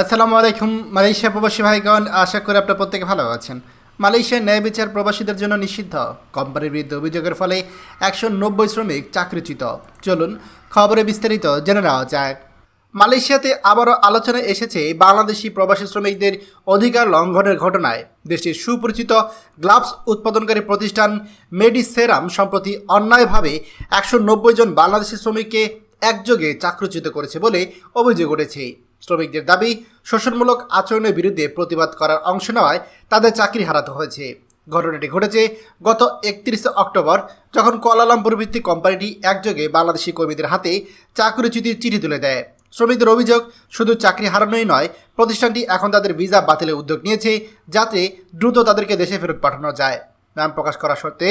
আসসালামু আলাইকুম, মালয়েশিয়া প্রবাসী ভাইগণ, আশা করি আপনার প্রত্যেকে ভালো আছেন। মালয়েশিয়ার ন্যায় বিচার প্রবাসীদের জন্য নিষিদ্ধ। কোম্পানির বিরুদ্ধে অভিযোগের ফলে একশো নব্বই শ্রমিক চাকরিচ্যুত। চলুন, খবরে বিস্তারিত জেনে নেওয়া যাক। মালয়েশিয়াতে আবারও আলোচনায় এসেছে বাংলাদেশি প্রবাসী শ্রমিকদের অধিকার লঙ্ঘনের ঘটনায়। দেশটির সুপরিচিত গ্লাভস উৎপাদনকারী প্রতিষ্ঠান মেডিসেরাম সম্প্রতি অন্যায়ভাবে একশো নব্বই জন বাংলাদেশি শ্রমিককে একযোগে চাকরিচ্যুত করেছে বলে অভিযোগ উঠেছে। শ্রমিকদের দাবি, শোষণমূলক আচরণের বিরুদ্ধে প্রতিবাদ করার অংশ নেওয়ায় তাদের চাকরি হারাতে হয়েছে। ঘটনাটি ঘটেছে গত একত্রিশে অক্টোবর, যখন কোয়ালালামপুর ভিত্তিক কোম্পানিটি একযোগে বাংলাদেশি কর্মীদের হাতে চাকরিচ্যুতির চিঠি তুলে দেয়। শ্রমিকদের অভিযোগ, শুধু চাকরি হারানোই নয়, প্রতিষ্ঠানটি এখন তাদের ভিসা বাতিলের উদ্যোগ নিয়েছে যাতে দ্রুত তাদেরকে দেশে ফেরত পাঠানো যায়। নাম প্রকাশ করা সত্ত্বে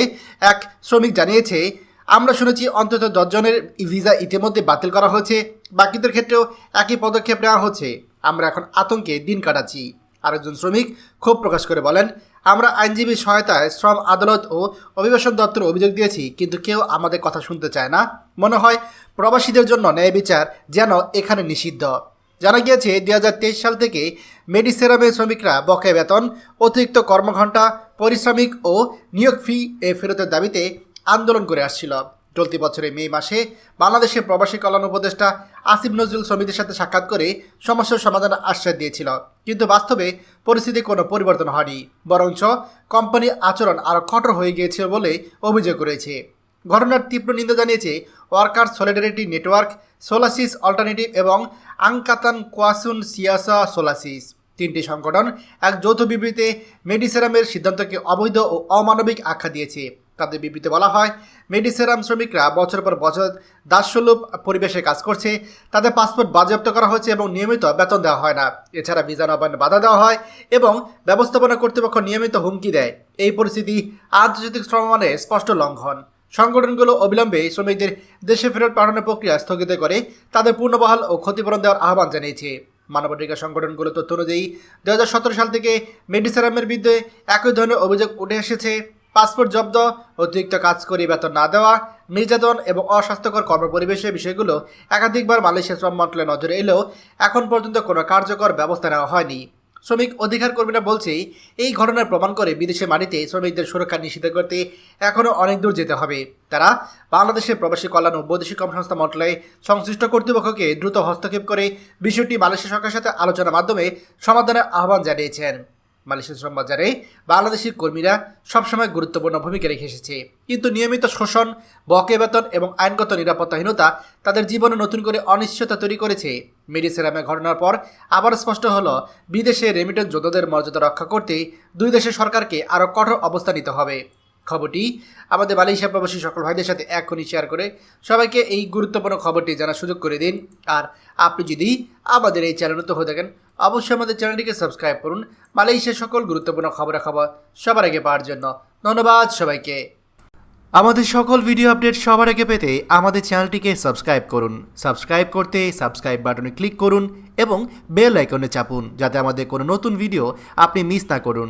এক শ্রমিক জানিয়েছে আমরা শুনেছি অন্তত দশজনের ভিসা ইতিমধ্যে বাতিল করা হয়েছে, বাকিদের ক্ষেত্রেও একই পদক্ষেপ নেওয়া হচ্ছে। আমরা এখন আতঙ্কে দিন কাটাচ্ছি। আরেকজন শ্রমিক ক্ষোভ প্রকাশ করে বলেন, আমরা আইনজীবীর সহায়তায় শ্রম আদালত ও অভিবাসন দপ্তর অভিযোগ দিয়েছি, কিন্তু কেউ আমাদের কথা শুনতে চায় না। মনে হয় প্রবাসীদের জন্য ন্যায় বিচার যেন এখানে নিষিদ্ধ। জানা গিয়েছে দু হাজার তেইশ সাল থেকে মেডিসেরামের শ্রমিকরা বকেয়া বেতন, অতিরিক্ত কর্মঘণ্টা, পরিশ্রমিক ও নিয়োগ ফি এ ফেরতের দাবিতে আন্দোলন করে আসছিল। চলতি বছরের মে মাসে বাংলাদেশের প্রবাসী কল্যাণ উপদেষ্টা আসিফ নজরুল শ্রমিকদের সাথে সাক্ষাৎ করে সমস্যার সমাধানের আশ্বাস দিয়েছিল। কিন্তু বাস্তবে পরিস্থিতি কোনো পরিবর্তন হয়নি, বরঞ্চ কোম্পানির আচরণ আরও কঠোর হয়ে গিয়েছিল বলে অভিযোগ করেছে ঘটনার তীব্র নিন্দা জানিয়েছে ওয়ার্কার সলিডারিটি নেটওয়ার্ক, সোলাসিস অল্টারনেটিভ এবং আংকাতান কোয়াসুন সিয়াসা সোলাসিস। তিনটি সংগঠন এক যৌথ বিবৃতিতে মেডিসেরামের সিদ্ধান্তকে অবৈধ ও অমানবিক আখ্যা দিয়েছে। তাদের বিবৃতিতে বলা হয়। মেডিসেরাম শ্রমিকরা বছর পর বছর দাসসুলভ পরিবেশে কাজ করছে। তাদের পাসপোর্ট বাজেয়াপ্ত করা হয়েছে এবং নিয়মিত বেতন দেওয়া হয় না। এছাড়া ভিসা নবায়নে বাধা দেওয়া হয় এবং ব্যবস্থাপনা কর্তৃপক্ষ নিয়মিত হুমকি দেয়। এই পরিস্থিতি আন্তর্জাতিক শ্রমমানের স্পষ্ট লঙ্ঘন। সংগঠনগুলো অবিলম্বে শ্রমিকদের দেশে ফেরত পাঠানোর প্রক্রিয়া স্থগিত করে তাদের পূর্ণবহাল ও ক্ষতিপূরণ দেওয়ার আহ্বান জানিয়েছে। মানবাধিকার সংগঠনগুলো তথ্য অনুযায়ী দু হাজার সতেরো সাল থেকে মেডিসেরামের বিরুদ্ধে একই ধরনের অভিযোগ উঠে এসেছে। পাসপোর্ট জব্দ, অতিরিক্ত কাজ করে, বেতন না দেওয়া, নির্যাতন এবং অস্বাস্থ্যকর কর্মপরিবেশের বিষয়গুলো একাধিকবার মালয়েশিয়া শ্রম মন্ত্রণালয়ের নজরে এলেও এখন পর্যন্ত কোনো কার্যকর ব্যবস্থা নেওয়া হয়নি। শ্রমিক অধিকার কর্মীরা বলছে, এই ঘটনার প্রমাণ করে বিদেশে মাটিতে শ্রমিকদের সুরক্ষা নিশ্চিত করতে এখনও অনেক দূর যেতে হবে। তারা বাংলাদেশের প্রবাসী কল্যাণ ও বৈদেশিক কর্মসংস্থা মন্ত্রণালয়ে সংশ্লিষ্ট কর্তৃপক্ষকে দ্রুত হস্তক্ষেপ করে বিষয়টি মালয়েশিয়া সরকারের সাথে আলোচনার মাধ্যমে সমাধানের আহ্বান জানিয়েছেন। মালয়েশিয়া শ্রম বাজারে বাংলাদেশি কর্মীরা সবসময় গুরুত্বপূর্ণ ভূমিকা রেখে এসেছে। কিন্তু নিয়মিত শোষণ বকে বেতন এবং আইনগত নিরাপত্তাহীনতা তাদের জীবনে নতুন করে অনিশ্চয়তা তৈরি করেছে। মেডিসেরামের ঘটনার পর আবার স্পষ্ট হলো, বিদেশে রেমিটেন্স যোদ্ধাদের মর্যাদা রক্ষা করতে দুই দেশের সরকারকে আরও কঠোর অবস্থা নিতে হবে। খবরটি আমাদের মালয়েশিয়া প্রবাসী সকল ভাইদের সাথে এখনই শেয়ার করে সবাইকে এই গুরুত্বপূর্ণ খবরটি জানার সুযোগ করে দিন। আর আপনি যদি আমাদের এই চ্যানেল হয়ে থাকেন অবশ্যই আমাদের চ্যানেলটিকে সাবস্ক্রাইব করুন। মালয়েশিয়ার সকল গুরুত্বপূর্ণ খবরাখবর সবার আগে পাওয়ার জন্য ধন্যবাদ সবাইকে। আমাদের সকল ভিডিও আপডেট সবার আগে পেতে আমাদের চ্যানেলটিকে সাবস্ক্রাইব করুন। সাবস্ক্রাইব করতে সাবস্ক্রাইব বাটনে ক্লিক করুন এবং বেল আইকনে চাপুন যাতে আমাদের কোনো নতুন ভিডিও আপনি মিস না করুন।